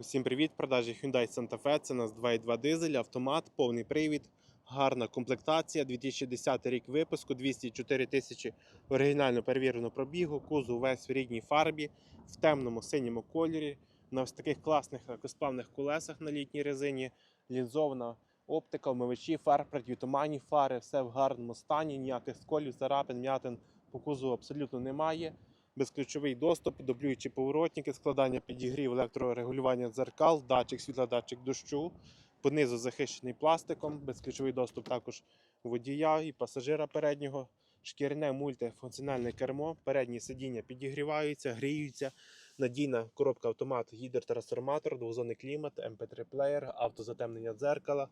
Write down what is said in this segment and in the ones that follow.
Усім привіт! Продажі Hyundai Santa Fe. Це у нас 2.2 дизель, автомат, повний привід, гарна комплектація. 2010 рік випуску, 204 тисячі оригінально перевірено пробігу, кузов весь в рідній фарбі, в темному синьому кольорі, на ось таких класних легкосплавних колесах на літній резині, лінзована оптика, вмивачі, фар, протитуманні фари, все в гарному стані, ніяких сколів, царапин, м'ятин по кузову абсолютно немає безключовий доступ, дублюючі поворотники, складання підігрів, електрорегулювання дзеркал, датчик світла, датчик дощу. Понизу захищений пластиком, безключовий доступ також водія і пасажира переднього. Шкіряне мультифункціональне кермо, передні сидіння підігріваються, гріються. Надійна коробка автомат, гідротрансформатор, двозонний клімат, MP3 плеєр, автозатемнення дзеркала,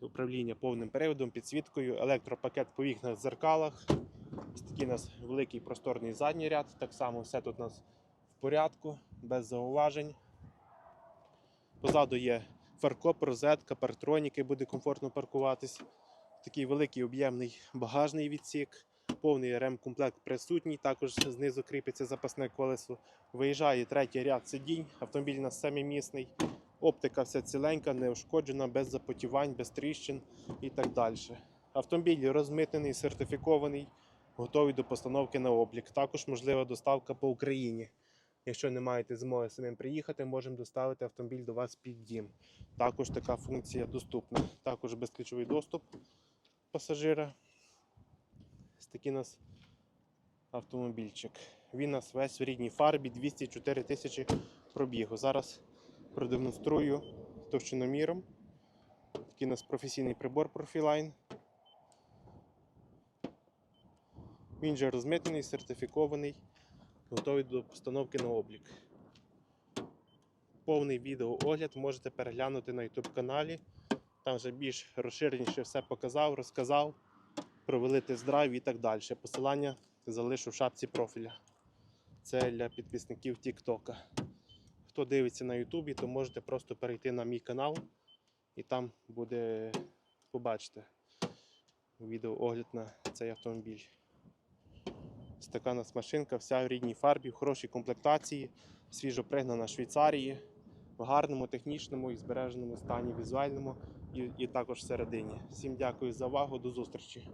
управління повним приводом, підсвіткою, електропакет по вікнах дзеркалах. Ось такий у нас великий просторний задній ряд. Так само все тут у нас в порядку, без зауважень. Позаду є фаркоп, розетка, партроніки, буде комфортно паркуватись. Такий великий об'ємний багажний відсік, повний ремкомплект присутній. Також знизу кріпиться запасне колесо. Виїжджає третій ряд сидінь. Автомобіль у нас семимісний. Оптика вся ціленька, не ушкоджена, без запотівань, без тріщин і так далі. Автомобіль розмитнений, сертифікований готові до постановки на облік. Також можлива доставка по Україні. Якщо не маєте змоги самим приїхати, можемо доставити автомобіль до вас під дім. Також така функція доступна. Також безключовий доступ пасажира. Ось такий у нас автомобільчик. Він у нас весь в рідній фарбі 204 тисячі пробігу. Зараз продемонструю товщиноміром. Такий у нас професійний прибор Profiline. Він же розмитнений, сертифікований, готовий до постановки на облік. Повний відеоогляд можете переглянути на YouTube каналі. Там вже більш розширеніше все показав, розказав, провели тест-драйв і так далі. Посилання залишу в шапці профіля. Це для підписників TikTok. Хто дивиться на Ютубі, то можете просто перейти на мій канал і там буде побачите відеоогляд на цей автомобіль. Ось така нас машинка, вся в рідній фарбі, в хорошій комплектації, свіжо пригнана Швейцарії, в гарному технічному і збереженому стані візуальному і, і також всередині. Всім дякую за увагу, до зустрічі.